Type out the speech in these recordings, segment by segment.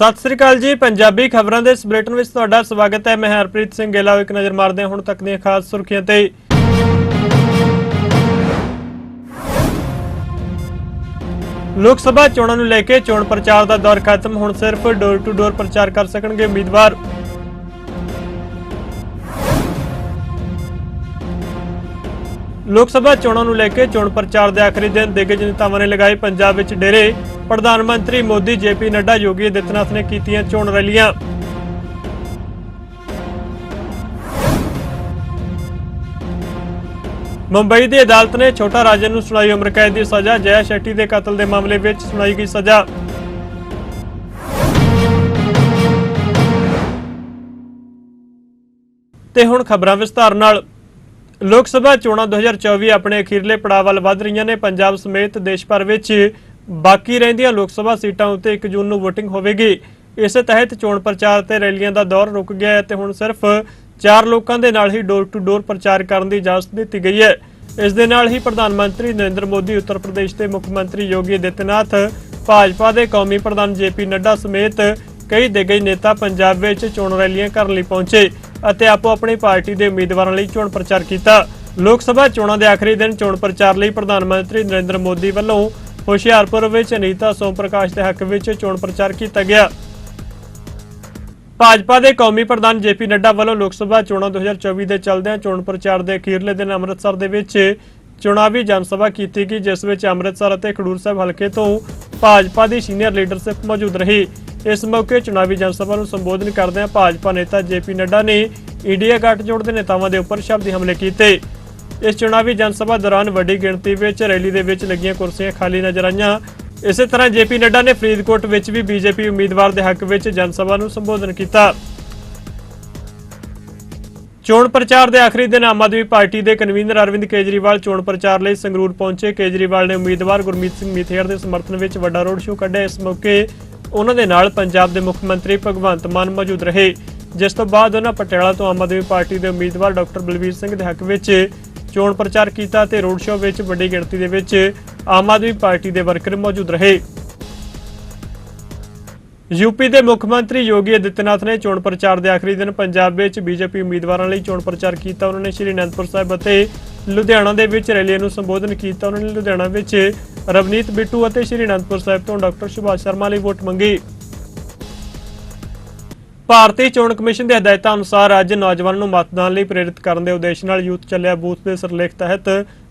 ਸਤਿ ਸ੍ਰੀ ਅਕਾਲ ਜੀ, ਪੰਜਾਬੀ ਖਬਰਾਂ ਦੇ ਇਸ ਬੁਲੇਟਿਨ ਵਿੱਚ ਤੁਹਾਡਾ ਸਵਾਗਤ ਹੈ। ਮੈਂ ਹਰਪ੍ਰੀਤ ਸਿੰਘ ਗੇਲਾ ਇੱਕ ਨਜ਼ਰ ਮਾਰਦੇ ਹਾਂ ਹੁਣ ਤੱਕ ਦੀਆਂ ਖਾਸ ਸੁਰਖੀਆਂ ਤੇ। ਲੋਕ ਸਭਾ ਚੋਣਾਂ ਨੂੰ ਲੈ ਕੇ ਚੋਣ ਪ੍ਰਚਾਰ ਦਾ ਦੌਰ ਖਤਮ, ਹੁਣ ਸਿਰਫ ਡੋਰ ਟੂ ਡੋਰ ਪ੍ਰਚਾਰ ਕਰ ਸਕਣਗੇ ਉਮੀਦਵਾਰ। ਲੋਕ ਸਭਾ ਚੋਣਾਂ ਨੂੰ ਲੈ ਕੇ ਚੋਣ ਪ੍ਰਚਾਰ ਦੇ ਆਖਰੀ ਦਿਨ ਦਿੱਗਜ ਨੇਤਾਵਾਂ ਨੇ ਲਗਾਏ ਪੰਜਾਬ ਵਿੱਚ ਡੇਰੇ। ਪ੍ਰਧਾਨ ਮੰਤਰੀ ਮੋਦੀ, ਜੇਪੀ ਨੱਡਾ, ਯੋਗੀ ਆਦਿੱਤਿਆਨਾਥ ਨੇ ਕੀਤੀਆਂ ਚੋਣ ਰੈਲੀਆਂ। ਮੁੰਬਈ ਦੀ ਅਦਾਲਤ ਨੇ ਛੋਟਾ ਰਾਜਨ ਨੂੰ ਸੁਣਾਈ ਉਮਰ ਕੈਦ ਦੀ ਸਜ਼ਾ ਜੈ ਸ਼ੈਟੀ ਦੇ ਕਤਲ ਦੇ ਮਾਮਲੇ ਵਿੱਚ ਸੁਣਾਈ ਗਈ ਸਜ਼ਾ। ਤੇ ਹੁਣ ਖਬਰਾਂ ਵਿਸਤਾਰ ਨਾਲ। ਲੋਕ ਸਭਾ ਚੋਣਾਂ 2024 ਆਪਣੇ ਅਖੀਰਲੇ ਪੜਾਅ ਵੱਲ ਵਧ ਰਹੀਆਂ ਨੇ। ਪੰਜਾਬ ਸਮੇਤ ਦੇਸ਼ ਭਰ ਵਿੱਚ ਬਾਕੀ ਰਹਿੰਦੀਆਂ ਲੋਕ ਸਭਾ ਸੀਟਾਂ ਉੱਤੇ 1 ਜੂਨ ਨੂੰ VOTING ਹੋਵੇਗੀ। ਇਸੇ ਤਹਿਤ ਚੋਣ ਪ੍ਰਚਾਰ ਤੇ ਰੈਲੀਆਂ ਦਾ ਦੌਰ ਰੁਕ ਗਿਆ ਹੈ ਤੇ ਹੁਣ ਸਿਰਫ ਚਾਰ ਲੋਕਾਂ ਦੇ ਨਾਲ ਹੀ ਡੋਰ ਟੂ ਡੋਰ ਪ੍ਰਚਾਰ ਕਰਨ ਦੀ ਇਜਾਜ਼ਤ ਦਿੱਤੀ ਗਈ ਹੈ। ਇਸ ਦੇ ਨਾਲ ਹੀ ਪ੍ਰਧਾਨ ਮੰਤਰੀ ਨਰਿੰਦਰ ਮੋਦੀ, ਉੱਤਰ ਪ੍ਰਦੇਸ਼ ਦੇ ਮੁੱਖ ਮੰਤਰੀ ਯੋਗੀ ਆਦਿੱਤਿਆਨਾਥ ਭਾਜਪਾ ਦੇ ਕੌਮੀ ਪ੍ਰਧਾਨ ਜੇਪੀ ਨੱਡਾ ਸਮੇਤ ਕਈ ਦਿਗਜ ਨੇਤਾ ਪੰਜਾਬ ਵਿੱਚ ਚੋਣ ਰੈਲੀਆਂ ਕਰਨ ਲਈ ਪਹੁੰਚੇ। ਅਤੇ ਆਪੋ ਆਪਣੀ ਪਾਰਟੀ ਦੇ ਉਮੀਦਵਾਰਾਂ ਲਈ ਚੋਣ ਪ੍ਰਚਾਰ ਕੀਤਾ। ਲੋਕ ਸਭਾ ਚੋਣਾਂ ਦੇ ਆਖਰੀ ਦਿਨ ਚੋਣ ਪ੍ਰਚਾਰ ਲਈ ਪ੍ਰਧਾਨ ਮੰਤਰੀ ਨਰਿੰਦਰ ਮੋਦੀ ਵੱਲੋਂ ਹੁਸ਼ਿਆਰਪੁਰ ਵਿੱਚ ਅਨੀਤਾ ਸੋਮ ਪ੍ਰਕਾਸ਼ ਦੇ ਹੱਕ ਵਿੱਚ ਚੋਣ ਪ੍ਰਚਾਰ ਕੀਤਾ ਗਿਆ। ਭਾਜਪਾ ਦੇ ਕੌਮੀ ਪ੍ਰਧਾਨ ਜੇਪੀ ਨੱਡਾ ਵੱਲੋਂ ਲੋਕ ਸਭਾ ਚੋਣਾਂ 2024 ਦੇ ਚੱਲਦਿਆਂ ਚੋਣ ਪ੍ਰਚਾਰ ਦੇ ਅਖੀਰਲੇ ਦਿਨ ਅੰਮ੍ਰਿਤਸਰ ਦੇ ਵਿੱਚ ਚੁਣਾਵੀ ਜਨ ਸਭਾ ਕੀਤੀ ਗਈ, ਜਿਸ ਵਿੱਚ ਅੰਮ੍ਰਿਤਸਰ ਅਤੇ ਖਡੂਰ ਸਾਹਿਬ ਹਲਕੇ ਤੋਂ ਭਾਜਪਾ ਦੀ ਸੀਨੀਅਰ ਲੀਡਰਸ਼ਿਪ ਮੌਜੂਦ ਰਹੀ। ਇਸ ਮੌਕੇ ਚੁਣਾਵੀ ਜਨ ਸਭਾ ਨੂੰ ਸੰਬੋਧਨ ਕਰਦਿਆਂ ਭਾਜਪਾ ਨੇਤਾ ਜੇਪੀ ਨੱਡਾ ਨੇ ਇੰਡੀਆ ਗੱਠਜੋੜ ਦੇ ਨੇਤਾਵਾਂ ਦੇ ਉੱਪਰ ਸ਼ਬਦੀ ਹਮਲੇ ਕੀਤੇ। ਇਸ ਚੁਣਾਵੀ ਜਨ ਸਭਾ ਦੌਰਾਨ ਵੱਡੀ ਗਿਣਤੀ ਵਿੱਚ ਰੈਲੀ ਦੇ ਵਿੱਚ ਲੱਗੀਆਂ ਕੁਰਸੀਆਂ ਖਾਲੀ ਨਜ਼ਰ ਆਈਆਂ। ਇਸੇ ਤਰ੍ਹਾਂ ਜੇਪੀ ਨੱਡਾ ਨੇ ਫਰੀਦਕੋਟ ਵਿੱਚ ਵੀ ਬੀਜੇਪੀ ਉਮੀਦਵਾਰ ਦੇ ਹੱਕ ਵਿੱਚ ਜਨ ਸਭਾ ਨੂੰ ਸੰਬੋਧਨ ਕੀਤਾ। ਚੋਣ ਪ੍ਰਚਾਰ ਦੇ ਆਖਰੀ ਦਿਨ ਆਮ ਆਦਮੀ ਪਾਰਟੀ ਦੇ ਕਨਵੀਨਰ ਅਰਵਿੰਦ ਕੇਜਰੀਵਾਲ ਚੋਣ ਪ੍ਰਚਾਰ ਲਈ ਸੰਗਰੂਰ ਪਹੁੰਚੇ। ਕੇਜਰੀਵਾਲ ਨੇ ਉਮੀਦਵਾਰ ਗੁਰਮੀਤ ਸਿੰਘ ਮੀਥੇਰ ਦੇ ਸਮਰਥਨ ਵਿੱਚ ਵੱਡਾ ਰੋਡ ਸ਼ੋਅ ਕੱਢਿਆ। ਇਸ ਮੌਕੇ ਉਹਨਾਂ ਦੇ ਨਾਲ ਪੰਜਾਬ ਦੇ ਮੁੱਖ ਮੰਤਰੀ ਭਗਵੰਤ ਮਾਨ ਮੌਜੂਦ ਰਹੇ, ਜਿਸ ਤੋਂ ਬਾਅਦ ਉਹਨਾਂ ਪਟਿਆਲਾ ਤੋਂ ਆਮ ਆਦਮੀ ਪਾਰਟੀ ਦੇ ਉਮੀਦਵਾਰ ਡਾਕਟਰ ਬਲਵੀਰ ਸਿੰਘ ਦੇ ਹੱਕ ਵਿੱਚ ਚੋਣ ਪ੍ਰਚਾਰ ਕੀਤਾ ਤੇ ਰੋਡ ਸ਼ੋਅ ਵਿੱਚ ਵੱਡੀ ਗਿਣਤੀ ਦੇ ਵਿੱਚ ਆਮ ਆਦਮੀ ਪਾਰਟੀ ਦੇ ਵਰਕਰ ਮੌਜੂਦ ਰਹੇ। ਯੂਪੀ ਦੇ ਮੁੱਖ ਮੰਤਰੀ ਯੋਗੀ ਆਦਿੱਤਿਆਨਾਥ ਨੇ ਚੋਣ ਪ੍ਰਚਾਰ ਦੇ ਆਖਰੀ ਦਿਨ ਪੰਜਾਬ ਵਿੱਚ ਬੀਜੇਪੀ ਉਮੀਦਵਾਰਾਂ ਲਈ ਚੋਣ ਪ੍ਰਚਾਰ ਕੀਤਾ। ਉਹਨਾਂ ਨੇ ਸ਼੍ਰੀ ਅਨੰਦਪੁਰ ਸਾਹਿਬ ਅਤੇ ਲੁਧਿਆਣਾ ਦੇ ਵਿੱਚ ਰੈਲੀਆਂ ਨੂੰ ਸੰਬੋਧਨ ਕੀਤਾ। ਉਹਨਾਂ ਨੇ ਲੁਧਿਆਣਾ ਵਿੱਚ ਰਵਨੀਤ ਬਿੱਟੂ ਅਤੇ ਸ਼੍ਰੀ ਅਨੰਦਪੁਰ ਸਾਹਿਬ ਤੋਂ ਡਾਕਟਰ ਸੁਭਾਸ਼ ਸ਼ਰਮਾ ਲਈ ਵੋਟ ਮੰਗੀ। ਭਾਰਤੀ ਚੋਣ ਕਮਿਸ਼ਨ ਦੇ ਹਦਾਇਤਾਂ ਅਨੁਸਾਰ ਅੱਜ ਨੌਜਵਾਨ ਨੂੰ ਮਤਦਾਨ ਲਈ ਪ੍ਰੇਰਿਤ ਕਰਨ ਦੇ ਉਦੇਸ਼ ਨਾਲ ਯੂਥ ਚੱਲਿਆ ਬੂਥ ਦੇ ਸਰਲੇਖ ਤਹਿਤ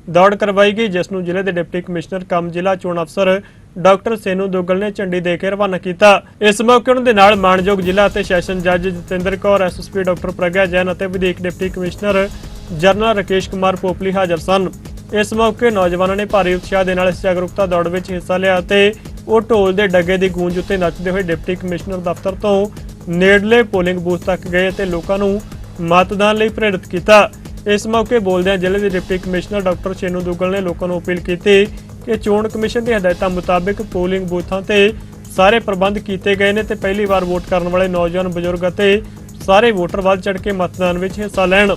ਦੌੜ ਕਰਵਾਈ ਗਈ, ਜਿਸ ਨੂੰ ਜ਼ਿਲ੍ਹੇ ਦੇ ਡਿਪਟੀ ਕਮਿਸ਼ਨਰ, ਕਮ ਜ਼ਿਲ੍ਹਾ ਚੋਣ ਅਫਸਰ ਡਾਕਟਰ ਸੇਨੂ ਦੁੱਗਲ ਨੇ ਝੰਡੀ ਦੇ ਕੇ ਰਵਾਨਾ ਕੀਤਾ। ਇਸ ਮੌਕੇ ਉਹਨਾਂ ਦੇ ਨਾਲ ਮਾਨਯੋਗ ਜ਼ਿਲ੍ਹਾ ਅਤੇ ਸੈਸ਼ਨ ਜੱਜ ਜਤਿੰਦਰ ਕੌਰ ਐਸਐਸਪੀ ਡਾਕਟਰ ਪ੍ਰਗਿਆ ਜੈਨ ਅਤੇ ਵਿਦੇਕ deputy commissioner general Rakesh Kumar Popli ਹਾਜ਼ਰ ਸਨ। ਇਸ ਮੌਕੇ ਨੌਜਵਾਨਾਂ ਨੇ ਭਾਰੀ ਉਤਸ਼ਾਹ ਦੇ ਨਾਲ ਇਸ ਜਾਗਰੂਕਤਾ ਦੌੜ ਵਿੱਚ ਹਿੱਸਾ ਲਿਆ ਅਤੇ ਉਹ ਢੋਲ ਦੇ ਡੱਗੇ ਦੀ ਗੂੰਜ ਉੱਤੇ ਨੱਚਦੇ ਹੋਏ ਡਿਪਟੀ ਕਮਿਸ਼ਨਰ ਦਫ਼ਤਰ ਤੋਂ ਨੇੜਲੇ ਪੋਲਿੰਗ ਬੂਥ ਤੱਕ ਗਏ ਅਤੇ ਲੋਕਾਂ ਨੂੰ ਮਤਦਾਨ ਲਈ ਪ੍ਰੇਰਿਤ ਕੀਤਾ। ਇਸ ਮੌਕੇ ਬੋਲਦਿਆਂ ਜ਼ਿਲ੍ਹੇ ਦੇ deputy commissioner doctor Shenu Duggal ਨੇ ਲੋਕਾਂ ਨੂੰ ਅਪੀਲ ਕੀਤੀ ਕਿ ਚੋਣ ਕਮਿਸ਼ਨ ਦੀ ਹਦਾਇਤਾਂ ਮੁਤਾਬਕ ਪੋਲਿੰਗ ਬੂਥਾਂ ਤੇ ਸਾਰੇ ਪ੍ਰਬੰਧ ਕੀਤੇ ਗਏ ਨੇ ਤੇ ਪਹਿਲੀ ਵਾਰ ਵੋਟ ਕਰਨ ਵਾਲੇ ਨੌਜਵਾਨ ਬਜ਼ੁਰਗ ਅਤੇ ਸਾਰੇ ਵੋਟਰ ਵੱਧ ਚੜ੍ਹ ਕੇ ਮਤਦਾਨ ਵਿੱਚ ਹਿੱਸਾ ਲੈਣ।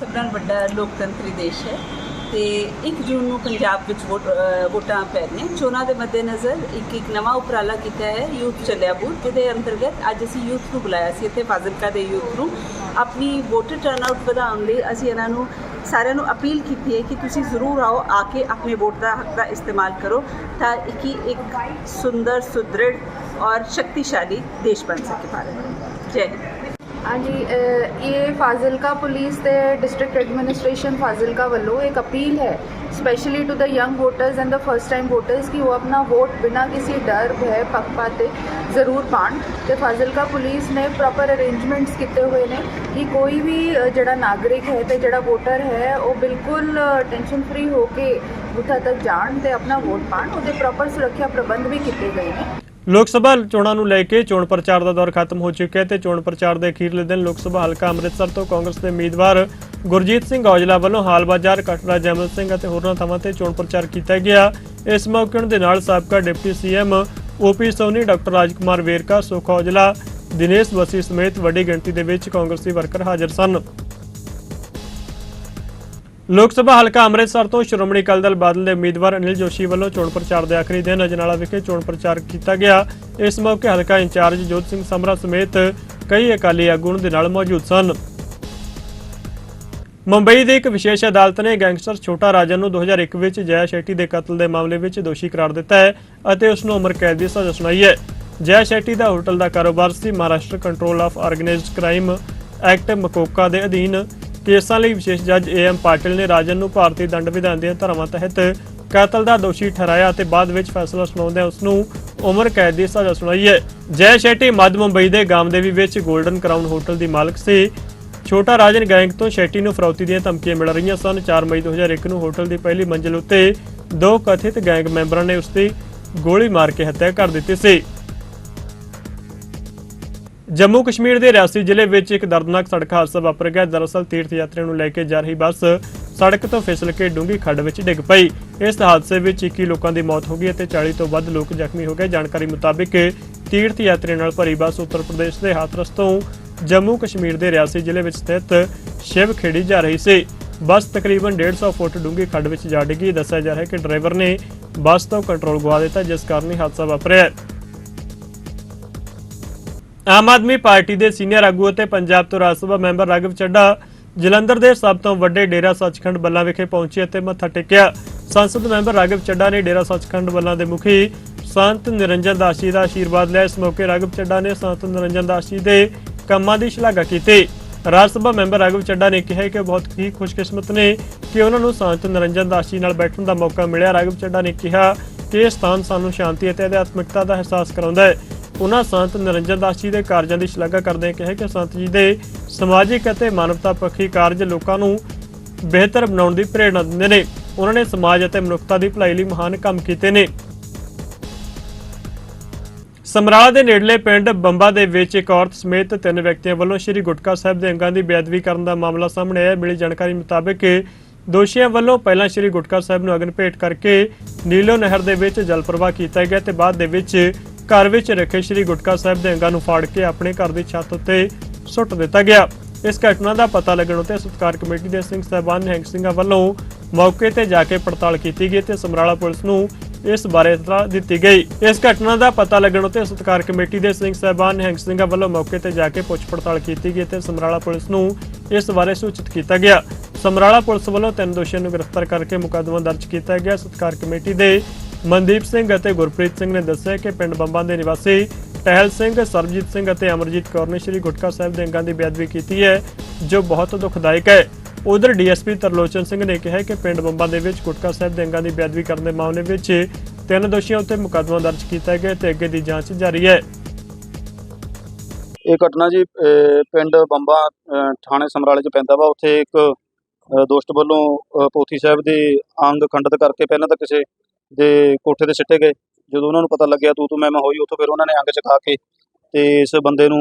ਸਭ ਨਾਲ ਵੱਡਾ ਲੋਕਤੰਤਰੀ ਦੇਸ਼ ਹੈ। ਤੇ 1 ਜੂਨ ਨੂੰ ਪੰਜਾਬ ਵਿੱਚ ਵੋਟ ਅ, ਵੋਟਾਂ ਪੈਣੀਆਂ ਚੋਣਾਂ ਦੇ ਮੱਦੇਨਜ਼ਰ ਇੱਕ ਇੱਕ ਨਵਾਂ ਉਪਰਾਲਾ ਕੀਤਾ ਹੈ ਯੂਥ ਚੱਲਿਆ ਬੂਥ ਜਿਹਦੇ ਅੰਤਰਗਤ ਅੱਜ ਅਸੀਂ ਯੂਥ ਨੂੰ ਬੁਲਾਇਆ ਸੀ ਇੱਥੇ ਫਾਜ਼ਿਲਕਾ ਦੇ ਯੂਥ ਨੂੰ। ਆਪਣੀ ਵੋਟਰ ਟਰਨਆਊਟ ਵਧਾਉਣ ਲਈ ਅਸੀਂ ਇਹਨਾਂ ਨੂੰ ਸਾਰਿਆਂ ਨੂੰ ਅਪੀਲ ਕੀਤੀ ਹੈ ਕਿ ਤੁਸੀਂ ਜ਼ਰੂਰ ਆਓ ਆ ਕੇ ਆਪਣੇ ਵੋਟ ਦਾ ਹੱਕ ਦਾ ਇਸਤੇਮਾਲ ਕਰੋ ਤਾਂ ਕਿ ਇੱਕ ਸੁੰਦਰ ਸੁਦ੍ਰਿੜ ਔਰ ਸ਼ਕਤੀਸ਼ਾਲੀ ਦੇਸ਼ ਬਣ ਸਕੇ ਭਾਰਤ। ਜੈ ਹਿੰਦ। ਹਾਂਜੀ ਅਹ ਇਹ ਫਾਜ਼ਿਲਕਾ ਪੁਲਿਸ ਤੇ ਡਿਸਟ੍ਰਿਕਟ ਐਡਮਿਨਿਸਟ੍ਰੇਸ਼ਨ ਫਾਜ਼ਿਲਕਾ ਵੱਲੋਂ ਇੱਕ ਅਪੀਲ ਹੈ specially to the young voters and the first time voters ਕਿ ਉਹ ਆਪਣਾ ਵੋਟ ਬਿਨਾਂ ਕਿਸੇ ਡਰ ਭੈ ਪੱਖਪਾਤ ਦੇ ਜ਼ਰੂਰ ਪਾਣ। ਤੇ ਫਾਜ਼ਿਲਕਾ ਪੁਲਿਸ ਨੇ ਪ੍ਰੋਪਰ ਅਰੇਂਜਮੈਂਟਸ ਕੀਤੇ ਹੋਏ ਨੇ ਕਿ ਕੋਈ ਵੀ ਅਹ, ਜਿਹੜਾ ਨਾਗਰਿਕ ਹੈ ਤੇ ਜਿਹੜਾ ਵੋਟਰ ਹੈ ਉਹ ਬਿਲਕੁਲ ਟੈਨਸ਼ਨ ਫ੍ਰੀ ਹੋ ਕੇ ਬੂਥਾਂ ਤੱਕ ਜਾਣ ਤੇ ਆਪਣਾ ਵੋਟ ਪਾਣ। ਉਹਦੇ ਪ੍ਰੋਪਰ ਸੁਰੱਖਿਆ ਪ੍ਰਬੰਧ ਵੀ ਕੀਤੇ ਗਏ ਨੇ। ਲੋਕ ਸਭਾ ਚੋਣਾਂ ਨੂੰ ਲੈ ਕੇ ਚੋਣ ਪ੍ਰਚਾਰ ਦਾ ਦੌਰ ਖਤਮ ਹੋ ਚੁੱਕਿਆ ਹੈ ਤੇ ਚੋਣ ਪ੍ਰਚਾਰ ਦੇ ਅਖੀਰਲੇ ਦਿਨ ਲੋਕ ਸਭਾ ਹਲਕਾ ਅੰਮ੍ਰਿਤਸਰ ਤੋਂ ਕਾਂਗਰਸ ਦੇ ਉਮੀਦਵਾਰ ਗੁਰਜੀਤ ਸਿੰਘ ਔਜਲਾ ਵੱਲੋਂ ਹਾਲ ਬਾਜ਼ਾਰ, ਕਟੜਾ, ਜੈਮਲ ਸਿੰਘ ਅਤੇ ਹੋਰਨਾਂ ਥਾਵਾਂ ਤੇ ਚੋਣ ਪ੍ਰਚਾਰ ਕੀਤਾ ਗਿਆ। ਇਸ ਮੌਕੇ ਦੇ ਨਾਲ ਸਾਬਕਾ deputy CM OP Soni, doctor Rajkumar Verka, Sukh Aujla, Dinesh ਵਸੀ ਸਮੇਤ ਵੱਡੀ ਗਿਣਤੀ ਦੇ ਵਿੱਚ ਕਾਂਗਰਸੀ ਵਰਕਰ ਹਾਜ਼ਰ ਸਨ। ਲੋਕ ਸਭਾ ਹਲਕਾ ਅੰਮ੍ਰਿਤਸਰ ਤੋਂ ਸ਼੍ਰੋਮਣੀ ਅਕਾਲੀ ਦਲ ਬਾਦਲ ਦੇ ਉਮੀਦਵਾਰ ਅਨਿਲ ਜੋਸ਼ੀ ਵੱਲੋਂ ਚੋਣ ਪ੍ਰਚਾਰ ਦੇ ਆਖਰੀ ਦਿਨ ਅਜਨਾਲਾ ਵਿਖੇ ਚੋਣ ਪ੍ਰਚਾਰ ਕੀਤਾ ਗਿਆ। ਇਸ ਮੌਕੇ ਹਲਕਾ ਇੰਚਾਰਜ ਜੋਤ ਸਿੰਘ ਸਮਰਾ ਸਮੇਤ ਕਈ ਅਕਾਲੀ ਆਗੂ ਦੇ ਨਾਲ ਮੌਜੂਦ ਸਨ। ਮੁੰਬਈ ਦੀ ਇੱਕ ਵਿਸ਼ੇਸ਼ ਅਦਾਲਤ ਨੇ ਗੈਂਗਸਟਰ ਛੋਟਾ ਰਾਜਨ ਨੂੰ 2001 ਵਿੱਚ ਜੈ ਸ਼ੈਟੀ ਦੇ ਕਤਲ ਦੇ ਮਾਮਲੇ ਵਿੱਚ ਦੋਸ਼ੀ ਕਰਾਰ ਦਿੱਤਾ ਹੈ ਅਤੇ ਉਸ ਨੂੰ ਉਮਰ ਕੈਦ ਦੀ ਸਜ਼ਾ ਸੁਣਾਈ ਹੈ। ਜੈ ਸ਼ੈਟੀ ਦਾ ਹੋਟਲ ਦਾ ਕਾਰੋਬਾਰ ਸੀ Maharashtra control of organised crime act MCOCA ਦੇ ਅਧੀਨ। ਕੇਸਾਂ ਲਈ ਵਿਸ਼ੇਸ਼ ਜੱਜ ਏ ਐਮ ਪਾਟਿਲ ਨੇ ਰਾਜਨ ਨੂੰ ਭਾਰਤੀ ਦੰਡ ਵਿਧਾਨ ਦੀਆਂ ਧਾਰਾਵਾਂ ਤਹਿਤ ਕਤਲ ਦਾ ਦੋਸ਼ੀ ਠਹਿਰਾਇਆ ਅਤੇ ਬਾਅਦ ਵਿੱਚ ਫੈਸਲਾ ਸੁਣਾਉਂਦਿਆਂ ਉਸ ਨੂੰ ਉਮਰ ਕੈਦ ਦੀ ਸਜ਼ਾ ਸੁਣਾਈ ਹੈ। ਜੈ ਸ਼ੈਟੀ ਮੱਧ ਮੁੰਬਈ ਦੇ ਗਾਮਦੇਵੀ ਵਿੱਚ 골ਡਨ ਕਰਾਊਨ ਹੋਟਲ ਦੀ ਮਾਲਕ ਸੀ। ਛੋਟਾ ਰਾਜਨ ਗੈਂਗ ਤੋਂ ਸ਼ੈਟੀ ਨੂੰ ਫਰੌਤੀ ਦੀਆਂ ਧਮਕੀਆਂ ਮਿਲ ਰਹੀਆਂ ਸਨ। 4 ਮਈ 2001 ਨੂੰ ਹੋਟਲ ਦੀ ਪਹਿਲੀ ਮੰਜ਼ਿਲ ਉੱਤੇ ਦੋ ਕਥਿਤ ਗੈਂਗ ਮੈਂਬਰਾਂ ਨੇ ਉਸ ਦੀ ਗੋਲੀ ਮਾਰ ਕੇ ਹੱਤਿਆ ਕਰ ਦਿੱਤੀ ਸੀ। ਜੰਮੂ ਕਸ਼ਮੀਰ ਦੇ ਰਿਆਸੀ ਜ਼ਿਲ੍ਹੇ ਵਿੱਚ ਇੱਕ ਦਰਦਨਾਕ ਸੜਕ ਹਾਦਸਾ ਵਾਪਰ ਗਿਆ, ਦਰਅਸਲ ਤੀਰਥ ਯਾਤਰੀਆਂ ਨੂੰ ਲੈ ਕੇ ਜਾ ਰਹੀ ਬੱਸ ਸੜਕ ਤੋਂ ਫਿਸਲ ਕੇ ਡੂੰਘੀ ਖੱਡ ਵਿੱਚ ਡਿੱਗ ਪਈ। ਇਸ ਹਾਦਸੇ ਵਿੱਚ 21 ਲੋਕਾਂ ਦੀ ਮੌਤ ਹੋ ਗਈ ਅਤੇ 40 ਤੋਂ ਵੱਧ ਲੋਕ ਜ਼ਖਮੀ ਹੋ ਗਏ। ਜਾਣਕਾਰੀ ਮੁਤਾਬਿਕ ਤੀਰਥ ਯਾਤਰੀਆਂ ਨਾਲ ਭਰੀ ਬੱਸ ਉੱਤਰ ਪ੍ਰਦੇਸ਼ ਦੇ ਹਾਥਰਸ ਤੋਂ ਜੰਮੂ ਕਸ਼ਮੀਰ ਦੇ ਰਿਆਸੀ ਜ਼ਿਲ੍ਹੇ ਵਿੱਚ ਸਥਿਤ ਸ਼ਿਵ ਖੇੜੀ ਜਾ ਰਹੀ ਸੀ। ਬੱਸ ਤਕਰੀਬਨ 150 ਫੁੱਟ ਡੂੰਘੀ ਖੱਡ ਵਿੱਚ ਜਾ ਡਿੱਗੀ। ਦੱਸਿਆ ਜਾ ਰਿਹਾ ਹੈ ਕਿ ਡਰਾਈਵਰ ਨੇ ਬੱਸ ਤੋਂ ਕੰਟਰੋਲ ਗਵਾ ਦਿੱਤਾ, ਜਿਸ ਕਾਰਨ ਹੀ ਹਾਦਸਾ ਵਾਪਰਿਆ ਆਮ ਆਦਮੀ ਪਾਰਟੀ ਦੇ ਸੀਨੀਅਰ ਆਗੂ ਅਤੇ ਪੰਜਾਬ ਤੋਂ ਰਾਜ ਸਭਾ ਮੈਂਬਰ ਰਾਘਵ ਚੱਡਾ ਜਲੰਧਰ ਦੇ ਸਭ ਤੋਂ ਵੱਡੇ ਡੇਰਾ ਸੱਚਖੰਡ ਬੱਲਾ ਵਿਖੇ ਪਹੁੰਚੇ ਅਤੇ ਮੱਥਾ ਟੇਕਿਆ। ਸੰਸਦ ਮੈਂਬਰ ਰਾਘਵ ਚੱਡਾ ਨੇ ਡੇਰਾ ਸੱਚਖੰਡ ਬੱਲਾ ਦੇ ਮੁਖੀ ਸੰਤ ਨਿਰੰਜਨ ਦਾਸ ਜੀ ਦਾ ਆਸ਼ੀਰਵਾਦ ਲਿਆ। ਇਸ ਮੌਕੇ ਰਾਘਵ ਚੱਡਾ ਨੇ ਸੰਤ ਨਿਰੰਜਨ ਦਾਸ ਜੀ ਦੇ ਕੰਮਾਂ ਦੀ ਸ਼ਲਾਘਾ ਕੀਤੀ। ਰਾਜ ਸਭਾ ਮੈਂਬਰ ਰਾਘਵ ਚੱਡਾ ਨੇ ਕਿਹਾ ਕਿ ਬਹੁਤ ਹੀ ਖੁਸ਼ਕਿਸਮਤ ਨੇ ਕਿ ਉਹਨਾਂ ਨੂੰ ਸੰਤ ਨਿਰੰਜਨ ਦਾਸ ਜੀ ਨਾਲ ਬੈਠਣ ਦਾ ਮੌਕਾ ਮਿਲਿਆ। ਰਾਘਵ ਚੱਡਾ ਨੇ ਕਿਹਾ ਕਿ ਇਹ ਸਥਾਨ ਸਾਨੂੰ ਸ਼ਾਂਤੀ ਅਤੇ ਅਧਿਆਤਮਿਕਤਾ ਦਾ ਅਹਿਸਾਸ ਕਰਾਉਂਦਾ ਹੈ। ਉਹਨਾਂ ਸੰਤ ਨਿਰੰਜਨ ਦਾਸ ਜੀ ਦੇ ਕਾਰਜਾਂ ਦੀ ਸ਼ਲਾਘਾ ਕਰਦੇ ਕਿਹਾ ਕਿ ਸੰਤ ਜੀ ਦੇ ਸਮਾਜਿਕ ਅਤੇ ਮਾਨਵਤਾ ਪੱਖੀ ਕਾਰਜ ਲੋਕਾਂ ਨੂੰ ਬਿਹਤਰ ਬਣਾਉਣ ਦੀ ਪ੍ਰੇਰਣਾ ਦਿੰਦੇ ਨੇ। ਉਹਨਾਂ ਨੇ ਸਮਾਜ ਅਤੇ ਮਨੁੱਖਤਾ ਦੀ ਭਲਾਈ ਲਈ ਮਹਾਨ ਕੰਮ ਕੀਤੇ ਨੇ। ਸਮਰਾਲਾ ਦੇ ਨੇੜਲੇ ਪਿੰਡ ਬੰਬਾ ਦੇ ਵਿੱਚ ਇੱਕ ਔਰਤ ਸਮੇਤ ਤਿੰਨ ਵਿਅਕਤੀਆਂ ਵੱਲੋਂ ਸ੍ਰੀ ਗੁਟਕਾ ਸਾਹਿਬ ਦੇ ਅੰਗਾਂ ਦੀ ਬੇਅਦਬੀ ਕਰਨ ਦਾ ਮਾਮਲਾ ਸਾਹਮਣੇ ਆਇਆ। ਮਿਲੀ ਜਾਣਕਾਰੀ ਮੁਤਾਬਕ ਦੋਸ਼ੀਆਂ ਵੱਲੋਂ ਪਹਿਲਾਂ ਸ੍ਰੀ ਗੁਟਕਾ ਸਾਹਿਬ ਨੂੰ ਅਗਨ ਭੇਟ ਕਰਕੇ ਨੀਲੋ ਨਹਿਰ ਦੇ ਵਿੱਚ ਜਲ ਪ੍ਰਵਾਹ ਕੀਤਾ ਗਿਆ ਤੇ ਬਾਅਦ ਦੇ ਵਿੱਚ ਘਰ ਵਿੱਚ ਰੱਖੇ ਸ੍ਰੀ ਗੁਟਕਾ ਸਾਹਿਬ ਦੇ ਅੰਗਾਂ ਨੂੰ ਫਾੜ ਕੇ ਆਪਣੇ ਘਰ ਦੀ ਛੱਤ ਉੱਤੇ ਸੁੱਟ ਦਿੱਤਾ ਗਿਆ। ਇਸ ਘਟਨਾ ਦਾ ਪਤਾ ਲੱਗਣ ਉਤੇ ਸਤਕਾਰ ਕਮੇਟੀ ਦੇ ਸਿੰਘ ਸਾਹਿਬਾਨ ਨਿਹੰਗ ਸਿੰਘਾਂ ਵੱਲੋਂ ਮੌਕੇ ਤੇ ਜਾ ਕੇ ਪੜਤਾਲ ਕੀਤੀ ਗਈ ਤੇ ਸਮਰਾਲਾ ਪੁਲਿਸ ਨੂੰ ਇਸ ਬਾਰੇ ਇਤਲਾਹ ਦਿੱਤੀ ਗਈ। ਇਸ ਘਟਨਾ ਦਾ ਪਤਾ ਲੱਗਣ ਉਤੇ ਸਤਕਾਰ ਕਮੇਟੀ ਦੇ ਸਿੰਘ ਸਾਹਿਬਾਨ ਨਿਹੰਗ ਸਿੰਘਾਂ ਵੱਲੋਂ ਮੌਕੇ ਤੇ ਜਾ ਕੇ ਪੁੱਛ ਪੜਤਾਲ ਕੀਤੀ ਗਈ ਤੇ ਸਮਰਾਲਾ ਪੁਲਿਸ ਨੂੰ ਇਸ ਬਾਰੇ ਸੂਚਿਤ ਕੀਤਾ ਗਿਆ। ਸਮਰਾਲਾ ਪੁਲਿਸ ਵੱਲੋਂ ਤਿੰਨ ਦੋਸ਼ੀਆਂ ਨੂੰ ਗ੍ਰਿਫਤਾਰ ਕਰਕੇ ਮੁਕੱਦਮਾ ਦਰਜ ਕੀਤਾ ਗਿਆ। ਸਤਕਾਰ ਕਮੇਟੀ ਦੇ ਮਨਦੀਪ ਸਿੰਘ ਅਤੇ ਗੁਰਪ੍ਰੀਤ ਸਿੰਘ ਨੇ ਦੱਸਿਆ ਕਿ ਪਿੰਡ ਬੰਬਾਂ ਦੇ ਨਿਵਾਸੀ ਟਹਿਲ ਸਿੰਘ, ਸਰਬਜੀਤ ਸਿੰਘ ਅਤੇ ਅਮਰਜੀਤ ਕੌਰ ਨੇ ਸ੍ਰੀ ਗੁਟਕਾ ਸਾਹਿਬ ਦੇ ਅੰਗਾਂ ਦੀ ਬੇਅਦਬੀ ਕੀਤੀ ਹੈ, ਜੋ ਬਹੁਤ ਦੁਖਦਾਇਕ ਹੈ। ਉਧਰ ਡੀਐਸਪੀ ਤਰਲੋਚਨ ਸਿੰਘ ਨੇ ਕਿਹਾ ਕਿ ਪਿੰਡ ਬੰਬਾਂ ਦੇ ਵਿੱਚ ਗੁਟਕਾ ਸਾਹਿਬ ਦੇ ਅੰਗਾਂ ਦੀ ਬੇਅਦਬੀ ਕਰਨ ਦੇ ਮਾਮਲੇ ਵਿੱਚ ਤਿੰਨ ਦੋਸ਼ੀਆਂ ਉੱਤੇ ਮੁਕੱਦਮਾ ਦਰਜ ਕੀਤਾ ਗਿਆ ਤੇ ਅੱਗੇ ਦੀ ਜਾਂਚ ਜਾਰੀ ਹੈ। ਇਹ ਘਟਨਾ ਜੀ ਪਿੰਡ ਬੰਬਾ ਥਾਣੇ ਸਮਰਾਲੇ ਚ ਪੈਂਦਾ ਵਾ। ਉੱਥੇ ਇੱਕ ਦੋਸਤ ਵੱਲੋਂ ਪੋਥੀ ਸਾਹਿਬ ਦੇ ਅੰਗ ਖੰਡਿਤ ਕਰਕੇ ਪਹਿਲਾਂ ਤਾਂ ਕਿਸੇ ਦੇ ਕੋਠੇ ਤੇ ਸਿੱਟੇ ਗਏ। ਜਦੋਂ ਉਹਨਾਂ ਨੂੰ ਪਤਾ ਲੱਗਿਆ ਤੂੰ ਤੂੰ ਮੈਂ ਮੈਂ ਹੋਈ, ਉੱਥੋਂ ਫਿਰ ਉਹਨਾਂ ਨੇ ਅੰਗ ਚਕਾ ਕੇ ਤੇ ਇਸ ਬੰਦੇ ਨੂੰ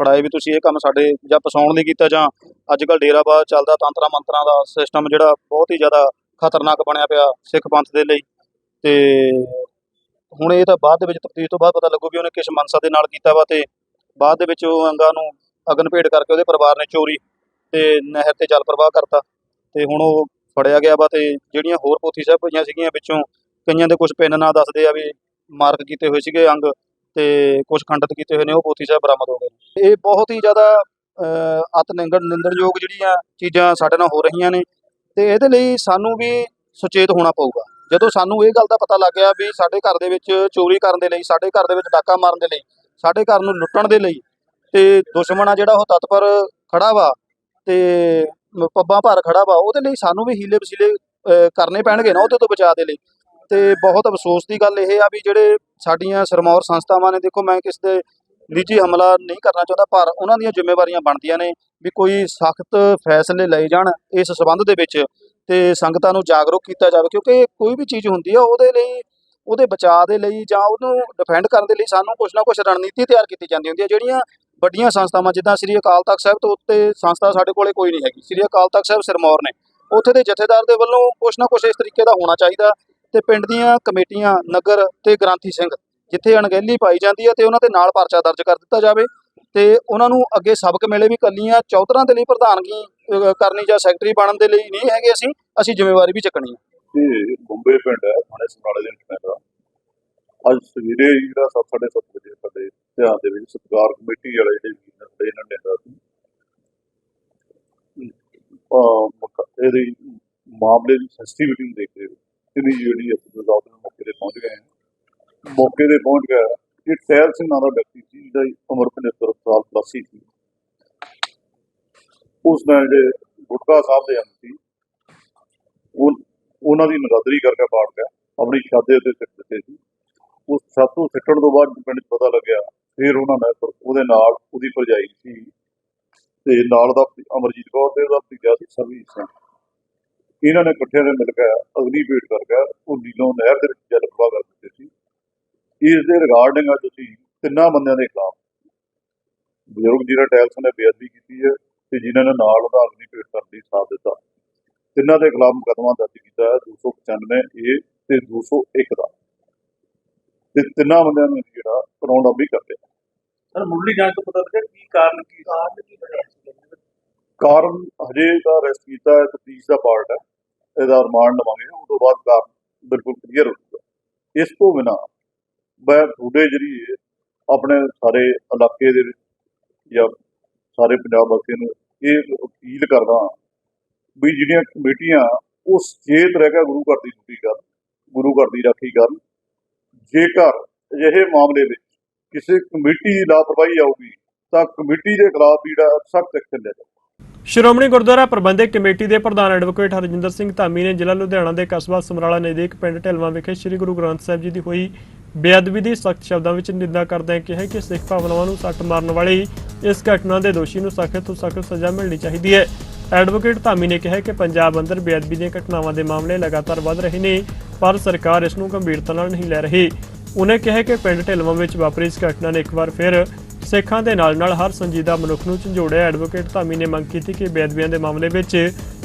ਫੜਾਏ ਵੀ ਤੁਸੀਂ ਇਹ ਕੰਮ ਸਾਡੇ ਜਾਂ ਫਸਾਉਣ ਲਈ ਕੀਤਾ ਜਾਂ ਅੱਜ ਕੱਲ ਡੇਰਾਬਾਦ ਚੱਲਦਾ, ਤੰਤਰਾਂ ਮੰਤਰਾਂ ਦਾ ਸਿਸਟਮ ਜਿਹੜਾ ਬਹੁਤ ਹੀ ਜ਼ਿਆਦਾ ਖਤਰਨਾਕ ਬਣਿਆ ਪਿਆ ਸਿੱਖ ਪੰਥ ਦੇ ਲਈ। ਤੇ ਹੁਣ ਇਹ ਤਾਂ ਬਾਅਦ ਦੇ ਵਿੱਚ ਤਫਤੀਸ਼ ਤੋਂ ਬਾਅਦ ਪਤਾ ਲੱਗੂ ਵੀ ਉਹਨੇ ਕਿਸ ਮਨਸਾ ਦੇ ਨਾਲ ਕੀਤਾ ਵਾ ਤੇ ਬਾਅਦ ਦੇ ਵਿੱਚ ਉਹ ਅੰਗਾਂ ਨੂੰ ਅਗਨ ਭੇਟ ਕਰਕੇ ਉਹਦੇ ਪਰਿਵਾਰ ਨੇ ਚੋਰੀ ਤੇ ਨਹਿਰ ਤੇ ਜਲ ਪ੍ਰਵਾਹ ਕਰਤਾ। ਤੇ ਹੁਣ ਉਹ ਫੜਿਆ ਗਿਆ ਵਾ ਤੇ ਜਿਹੜੀਆਂ ਹੋਰ ਪੋਥੀ ਸਾਹਿਬ ਪਈਆਂ ਸੀਗੀਆਂ ਵਿੱਚੋਂ ਕਈਆਂ ਦੇ ਕੁਝ ਪਿੰਨ ਨਾਂ ਦੱਸਦੇ ਆ ਵੀ ਮਾਰਕ ਕੀਤੇ ਹੋਏ ਸੀਗੇ ਅੰਗ ਤੇ ਕੁਝ ਖੰਡਿਤ ਕੀਤੇ ਹੋਏ ਨੇ ਉਹ ਪੋਥੀ ਸਾਹਿਬ ਬਰਾਮਦ ਹੋ ਗਏ ਇਹ ਬਹੁਤ ਹੀ ਜ਼ਿਆਦਾ ਅਤ ਨਿੰਗੜ ਨਿੰਦਣਯੋਗ ਜਿਹੜੀਆਂ ਚੀਜ਼ਾਂ ਸਾਡੇ ਨਾਲ ਹੋ ਰਹੀਆਂ ਨੇ ਤੇ ਇਹਦੇ ਲਈ ਸਾਨੂੰ ਵੀ ਸੁਚੇਤ ਹੋਣਾ ਪਊਗਾ। ਜਦੋਂ ਸਾਨੂੰ ਇਹ ਗੱਲ ਦਾ ਪਤਾ ਲੱਗ ਗਿਆ ਵੀ ਸਾਡੇ ਘਰ ਦੇ ਵਿੱਚ ਚੋਰੀ ਕਰਨ ਦੇ ਲਈ ਸਾਡੇ ਘਰ ਦੇ ਵਿੱਚ ਡਾਕਾ ਮਾਰਨ ਦੇ ਲਈ ਸਾਡੇ ਘਰ ਨੂੰ ਲੁੱਟਣ ਦੇ ਲਈ ਤੇ ਦੁਸ਼ਮਣ ਆ ਜਿਹੜਾ ਉਹ ਤਤਪਰ ਖੜਾ ਵਾ ਤੇ ਪੱਬਾਂ ਭਰ ਖੜਾ ਵਾ ਉਹਦੇ ਲਈ ਸਾਨੂੰ ਵੀ ਹੀਲੇ ਵਸੀਲੇ ਅਹ, ਕਰਨੇ ਪੈਣਗੇ ਨਾ ਉਹਦੇ ਤੋਂ ਬਚਾਅ ਦੇ ਲਈ। ਤੇ ਬਹੁਤ ਅਫਸੋਸ ਦੀ ਗੱਲ ਇਹ ਆ ਵੀ ਜਿਹੜੇ ਸਾਡੀਆਂ ਸਰਮੌਰ ਸੰਸਥਾਵਾਂ ਨੇ, ਦੇਖੋ ਮੈਂ ਕਿਸ ਦੇ ਨਿੱਜੀ ਹਮਲਾ ਨਹੀਂ ਕਰਨਾ ਚਾਹੁੰਦਾ, ਪਰ ਉਹਨਾਂ ਦੀਆਂ ਜ਼ਿੰਮੇਵਾਰੀਆਂ ਬਣਦੀਆਂ ਨੇ ਵੀ ਕੋਈ ਸਖਤ ਫੈਸਲੇ ਲਏ ਜਾਣ ਇਸ ਸਬੰਧ ਦੇ ਵਿੱਚ ਤੇ ਸੰਗਤਾਂ ਨੂੰ ਜਾਗਰੂਕ ਕੀਤਾ ਜਾਵੇ, ਕਿਉਂਕਿ ਕੋਈ ਵੀ ਚੀਜ਼ ਹੁੰਦੀ ਆ, ਉਹਦੇ ਲਈ, ਉਹਦੇ ਬਚਾਅ ਦੇ ਲਈ ਜਾਂ ਉਹਨੂੰ ਡਿਫੈਂਡ ਕਰਨ ਦੇ ਲਈ ਸਾਨੂੰ ਕੁਝ ਨਾ ਕੁਝ ਰਣਨੀਤੀ ਤਿਆਰ ਕੀਤੀ ਜਾਂਦੀ ਹੁੰਦੀ ਹੈ ਜਿਹੜੀਆਂ ਵੱਡੀਆਂ ਸੰਸਥਾਵਾਂ, ਜਿੱਦਾਂ ਸ੍ਰੀ ਅਕਾਲ ਤਖਤ ਸਾਹਿਬ ਤੋਂ ਉੱਤੇ ਸੰਸਥਾ ਸਾਡੇ ਕੋਲੇ ਕੋਈ ਨਹੀਂ ਹੈਗੀ। ਸ੍ਰੀ ਅਕਾਲ ਤਖਤ ਸਾਹਿਬ ਸਿਰਮੌਰ ਨੇ। ਉੱਥੇ ਦੇ ਜਥੇਦਾਰ ਦੇ ਵੱਲੋਂ ਕੁਝ ਨਾ ਕੁਝ ਇਸ ਤਰੀਕੇ ਦਾ ਹੋਣਾ ਚਾਹੀਦਾ ਤੇ ਪਿੰਡ ਦੀਆਂ ਕਮੇਟੀਆਂ, ਨਗਰ ਤੇ ਗ੍ਰਾਂਥੀ ਸਿੰਘ, ਜਿੱਥੇ ਅਣਗਹਿਲੀ ਪਾਈ ਜਾਂਦੀ ਹੈ ਤੇ ਉਹਨਾਂ ਦੇ ਨਾਲ ਪਰਚਾ ਦਰਜ ਕਰ ਦਿੱਤਾ ਜਾਵੇ ਤੇ ਉਹਨਾਂ ਨੂੰ ਅੱਗੇ ਸਬਕ ਮਿਲੇ ਵੀ ਕੱਲੀਆਂ ਚੌਧਰਾਂ ਦੇ ਲਈ ਪ੍ਰਧਾਨਗੀ ਕਰਨੀ ਜਾਂ ਸੈਕਟਰੀ ਬਣਨ ਦੇ ਲਈ ਨਹੀਂ ਹੈਗੇ ਅਸੀਂ ਅਸੀਂ ਜ਼ਿੰਮੇਵਾਰੀ ਵੀ ਚੱਕਣੀ ਹੈ। ਇਹ ਬੰਬੇ ਪਿੰਡ ਹੈ ਥਾਣੇ ਸਮਰਾਲੇ ਦੇ ਵਿੱਚ ਪੈਂਦਾ ਅੱਜ ਸਵੇਰੇ ਜਿਹੜਾ ਸੱਤ, ਸਾਢੇ ਸੱਤ ਵਜੇ ਸਾਡੇ ਧਿਆਨ ਦੇ ਵਿੱਚ ਸਤਿਕਾਰ ਕਮੇਟੀ ਵਾਲੇ ਜਿਹੜੇ ਵੀਰ ਨੇ ਇਹਨਾਂ ਨੇ ਦਾ। ਇਹਦੀ ਮਾਮਲੇ ਦੀ ਸੈਂਸਿਟੀਵਿਟੀ ਨੂੰ ਦੇਖਦੇ ਹੋਏ ਇਹਦੀ ਜਿਹੜੀ ਅਦਾਲਤ ਮੌਕੇ ਤੇ ਪਹੁੰਚ ਗਏ ਹਾਂ। ਮੌਕੇ ਤੇ ਪਹੁੰਚ ਗਿਆ। ਇਹ ਟਹਿਲ ਸਿੰਘ ਨਾਂ ਦਾ ਵਿਅਕਤੀ ਸੀ, ਜਿਹਦਾ ਉਮਰ 75 ਸਾਲ ਪਲੱਸ ਸੀ। ਉਸ ਨਾਲ ਜਿਹੜੇ ਗੁਟਕਾ ਸਾਹਿਬ ਦੇ ਅੰਗ ਸੀ ਉਹਨਾਂ ਦੀ ਨਰਾਦਰੀ ਕਰਕੇ ਪਾੜ ਗਿਆ। ਆਪਣੀ ਛਾਦੇ ਉੱਤੇ ਸਿੱਟ ਦਿੱਤੇ ਸੀ। ਉਸ ਛੱਤ ਨੂੰ ਸਿੱਟਣ ਤੋਂ ਬਾਅਦ ਪਿੰਡ ਪਤਾ ਲੱਗਿਆ, ਫਿਰ ਉਹਨਾਂ ਨੇ ਉਹਦੇ ਨਾਲ ਉਹਦੀ ਭਰਜਾਈ ਸੀ। ਤੇ ਨਾਲ ਦਾ ਅਮਰਜੀਤ ਕੌਰ ਤੇ ਉਹਦਾ ਭਤੀਜਾ ਸੀ ਸਰਵੀਸ ਸਿੰਘ। ਇਹਨਾਂ ਨੇ ਇਕੱਠਿਆਂ ਨੇ ਮਿਲ ਕੇ ਅਗਨੀ ਭੇਟ ਕਰਕੇ ਉਹ ਨੀਲੋਂ ਨਹਿਰ ਦੇ ਵਿੱਚ ਜਲ ਪ੍ਰਵਾਹ ਕਰ ਦਿੱਤੇ ਸੀ। ਇਸ ਦੇ ਰਿਗਾਰਡਿੰਗ ਅੱਜ ਅਸੀਂ ਤਿੰਨਾਂ ਬੰਦਿਆਂ ਦੇ ਖਿਲਾਫ। ਬਜ਼ੁਰਗ ਜਿਹੜਾ ਟੈਲਸ ਨੇ ਬੇਅਦਬੀ ਕੀਤੀ ਹੈ ਤੇ ਜਿਨ੍ਹਾਂ ਨੇ ਨਾਲ ਉਹਦਾ ਅਗਨੀ ਭੇਟ ਕਰਨ ਦੀ ਸਾਥ ਦਿੱਤਾ। ਤਿੰਨਾਂ ਦੇ ਖਿਲਾਫ ਮੁਕੱਦਮਾ ਦਰਜ ਕੀਤਾ ਹੈ 295 ਏ ਤੇ 201 ਦਾ। ਤੇ ਤਿੰਨਾਂ ਬੰਦਿਆਂ ਨੂੰ ਜਿਹੜਾ ਕਰਾਉਣ ਦਾ ਵੀ ਕਰਦੇ ਸਰ ਮੁੱਢਲੀ ਜਾਂਚ ਤੋਂ ਪਤਾ ਲੱਗਾ ਕੀ ਕਾਰਨ ਕੀ ਕਾਰਨ ਕੀ ਬਣਿਆ ਸੀ? ਕਾਰਨ ਹਜੇ ਦਾ ਅਰੈਸਟ ਕੀਤਾ ਹੈ ਤਫਤੀਸ਼ ਦਾ ਪਾਰਟ ਹੈ। ਇਹਦਾ ਰਿਮਾਂਡ ਲਵਾਂਗੇ ਉਸ ਤੋਂ ਬਾਅਦ ਕਾਰਨ ਬਿਲਕੁਲ ਕਲੀਅਰ ਹੋ ਜਾਊਗਾ। ਇਸ ਤੋਂ ਬਿਨਾ ਮੈਂ ਤੁਹਾਡੇ ਜਰੀਏ ਆਪਣੇ ਸਾਰੇ ਇਲਾਕੇ ਦੇ ਵਿੱਚ ਜਾਂ ਸਾਰੇ ਪੰਜਾਬ ਵਾਸੀਆਂ ਨੂੰ ਇਹ ਅਪੀਲ ਕਰਦਾ ਵੀ ਜਿਹੜੀਆਂ ਕਮੇਟੀਆਂ ਉਹ ਸਚੇਤ ਰਹਿ ਕੇ ਗੁਰੂ ਘਰ ਦੀ ਡਿਊਟੀ ਕਰਨ ਗੁਰੂ ਘਰ ਦੀ ਰਾਖੀ ਕਰਨ। ਜੇਕਰ ਅਜਿਹੇ ਮਾਮਲੇ ਵਿੱਚ ਕਿਸੇ ਕਮੇਟੀ ਲਾਪਰਵਾਹੀ ਆਊਗੀ, ਤਾਂ ਕਮੇਟੀ ਦੇ ਖਿਲਾਫ ਜਿਹੜਾ ਸਖਤ ਐਕਸ਼ਨ ਲਿਆ ਜਾਊਗਾ। ਸ਼੍ਰੋਮਣੀ ਗੁਰਦੁਆਰਾ ਪ੍ਰਬੰਧਕ ਕਮੇਟੀ ਦੇ ਪ੍ਰਧਾਨ ਐਡਵੋਕੇਟ ਹਰਜਿੰਦਰ ਸਿੰਘ ਧਾਮੀ ਨੇ ਜ਼ਿਲ੍ਹਾ ਲੁਧਿਆਣਾ ਦੇ ਕਸਬਾ ਸਮਰਾਲਾ ਨਜ਼ਦੀਕ ਪਿੰਡ ਢਿਲਵਾਂ ਵਿਖੇ ਸ੍ਰੀ ਗੁਰੂ ਗ੍ਰੰਥ ਸਾਹਿਬ ਜੀ ਦੀ ਹੋਈ ਬੇਅਦਬੀ ਦੀ ਸਖਤ ਸ਼ਬਦਾਂ ਵਿੱਚ ਨਿੰਦਾ ਕਰਦਿਆਂ ਕਿਹਾ ਕਿ ਸਿੱਖ ਭਾਵਨਾਵਾਂ ਨੂੰ ਸੱਟ ਮਾਰਨ ਵਾਲੀ ਇਸ ਘਟਨਾ ਦੇ ਦੋਸ਼ੀ ਨੂੰ ਸਖਤ ਤੋਂ ਸਖਤ ਸਜ਼ਾ ਮਿਲਣੀ ਚਾਹੀਦੀ ਹੈ। ਐਡਵੋਕੇਟ ਧਾਮੀ ਨੇ ਕਿਹਾ ਕਿ ਪੰਜਾਬ ਅੰਦਰ ਬੇਅਦਬੀ ਦੀਆਂ ਘਟਨਾਵਾਂ ਦੇ ਮਾਮਲੇ ਲਗਾਤਾਰ ਵੱਧ ਰਹੇ ਨੇ, ਪਰ ਸਰਕਾਰ ਇਸ ਨੂੰ ਗੰਭੀਰਤਾ ਨਾਲ ਨਹੀਂ ਲੈ ਰਹੀ। ਉਹਨੇ ਕਿਹਾ ਕਿ ਪਿੰਡ ਢਿਲਵਾਂ ਵਿੱਚ ਵਾਪਰੀ ਇਸ ਘਟਨਾ ਨੇ ਇੱਕ ਵਾਰ ਫਿਰ ਸਿੱਖਾਂ ਦੇ ਨਾਲ ਨਾਲ ਹਰ ਸੰਜੀਦਾ ਮਨੁੱਖ ਨੂੰ ਝੰਜੋੜਿਆ ਐਡਵੋਕੇਟ ਧਾਮੀ ਨੇ ਮੰਗ ਕੀਤੀ ਕਿ ਬੇਅਦਬੀਆਂ ਦੇ ਮਾਮਲੇ ਵਿੱਚ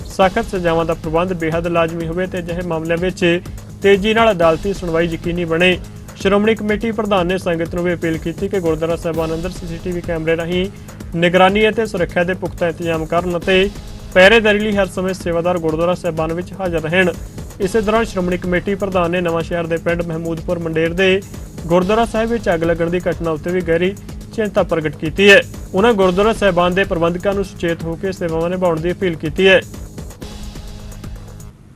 ਸਖਤ ਸਜ਼ਾਵਾਂ ਦਾ ਪ੍ਰਬੰਧ ਬੇहद ਲਾਜ਼ਮੀ ਹੋਵੇ ਤੇ ਅਜਿਹੇ ਮਾਮਲਿਆਂ ਵਿੱਚ ਤੇਜ਼ੀ ਨਾਲ ਅਦਾਲਤੀ ਸੁਣਵਾਈ ਯਕੀਨੀ ਬਣੇ। ਸ਼੍ਰੋਮਣੀ ਕਮੇਟੀ ਪ੍ਰਧਾਨ ਨੇ ਸੰਗਤ ਨੂੰ ਵੀ ਅਪੀਲ ਕੀਤੀ ਕਿ ਗੁਰਦੁਆਰਾ ਸਾਹਿਬਾਨ ਅੰਦਰ ਸੀਸੀਟੀਵੀ ਕੈਮਰੇ ਰਾਹੀਂ ਨਿਗਰਾਨੀ ਅਤੇ ਸੁਰੱਖਿਆ ਦੇ ਪੁਖਤਾ ਇੰਤਜ਼ਾਮ ਕਰਨ ਅਤੇ ਪਹਿਰੇਦਾਰੀ ਲਈ ਹਰ ਸਮੇਂ ਸੇਵਾਦਾਰ ਗੁਰਦੁਆਰਾ ਸਾਹਿਬਾਨ ਵਿੱਚ ਹਾਜ਼ਰ ਰਹਿਣ। ਇਸੇ ਦੌਰਾਨ ਸ਼੍ਰੋਮਣੀ ਕਮੇਟੀ ਪ੍ਰਧਾਨ ਨੇ ਨਵਾਂ ਸ਼ਹਿਰ ਦੇ ਪਿੰਡ ਮਹਿਮੂਦਪੁਰ ਮੰਡੇਰ ਦੇ ਗੁਰਦੁਆਰਾ ਸਾਹਿਬ ਵਿੱਚ ਅੱਗ ਲੱਗਣ ਦੀ ਘਟਨਾ ਉੱਤੇ ਵੀ ਗਹਿਰੀ ਚਿੰਤਾ ਪ੍ਰਗਟ ਕੀਤੀ ਹੈ। ਉਹਨਾਂ ਗੁਰਦੁਆਰਾ ਸਾਹਿਬਾਨ ਦੇ ਪ੍ਰਬੰਧਕਾਂ ਨੂੰ ਸੁਚੇਤ ਹੋ ਕੇ ਸੇਵਾਵਾਂ ਨਿਭਾਉਣ ਦੀ ਅਪੀਲ ਕੀਤੀ ਹੈ।